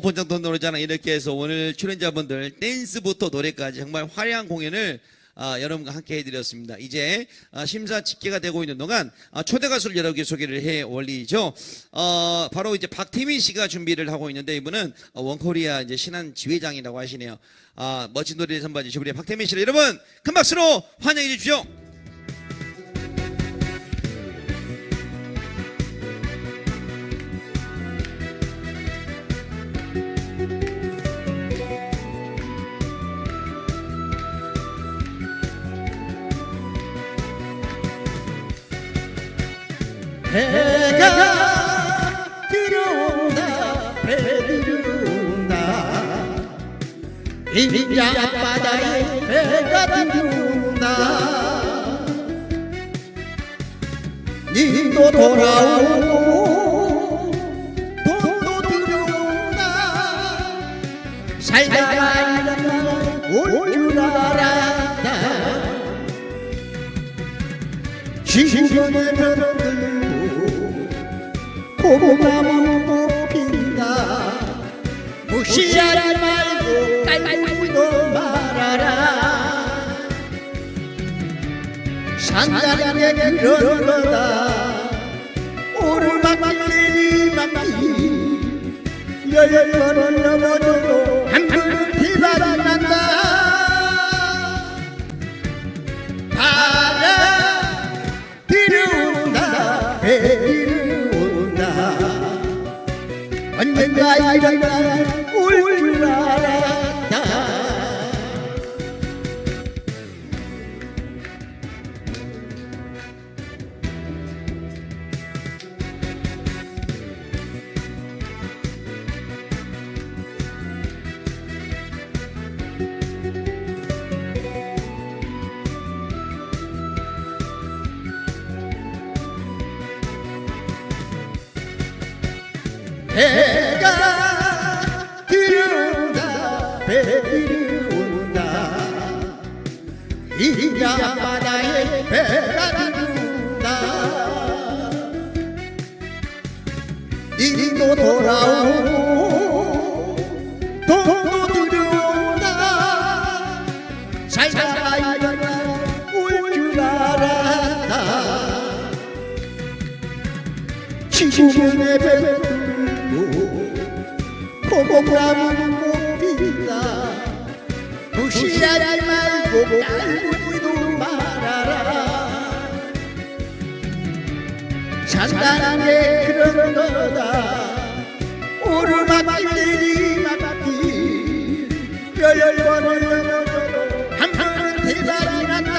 5분 정도 노래자랑 이렇게 해서 오늘 출연자분들 댄스부터 노래까지 정말 화려한 공연을 아, 여러분과 함께 해드렸습니다. 이제 아, 심사 집계가 되고 있는 동안 아, 초대 가수를 여러 개 소개를 해 올리죠. 어, 바로 이제 박태민 씨가 준비를 하고 있는데 이분은 어, 원코리아 이제 신한 지회장이라고 하시네요. 아, 멋진 노래 주신 우리 박태민 씨를 여러분 큰 박수로 환영해 주십시오. 해가 들어온다 배 들어온다 인자 바다에 배가 들어온다 니도 돌아오고 돈도 들어온다 살다가 날올줄 알았다. 지구의 별들 고 고구마만 못 핀다. 무시하지 말고 깔고 말아라. 게 그런 거다. 오르막길 내리막길 열 번을 넘어져도 한 번은 비바람 난다. 들어온다. 배 들어온다 எங்காயிரம் 배가 들어온다 배 들어온다. 인자 바다에 배가 들어온다. 니도 돌아오고 돈도 들어온다. 살다가 이런 날올줄 알았다. 지구문에 배 고고나무는 못 핀다. 무시하지 말고 깔고도 말아라. 산다는 게 그런 거다. 오르막길 내리막길 열 번을 넘어져도 한 번은 대단히 난다.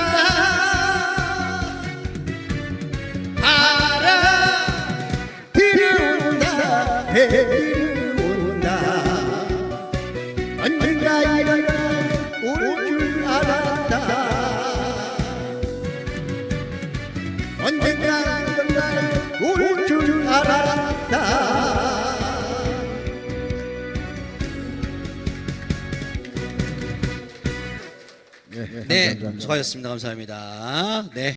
바람 들어온다 네, 수고하셨습니다. 감사합니다. 네.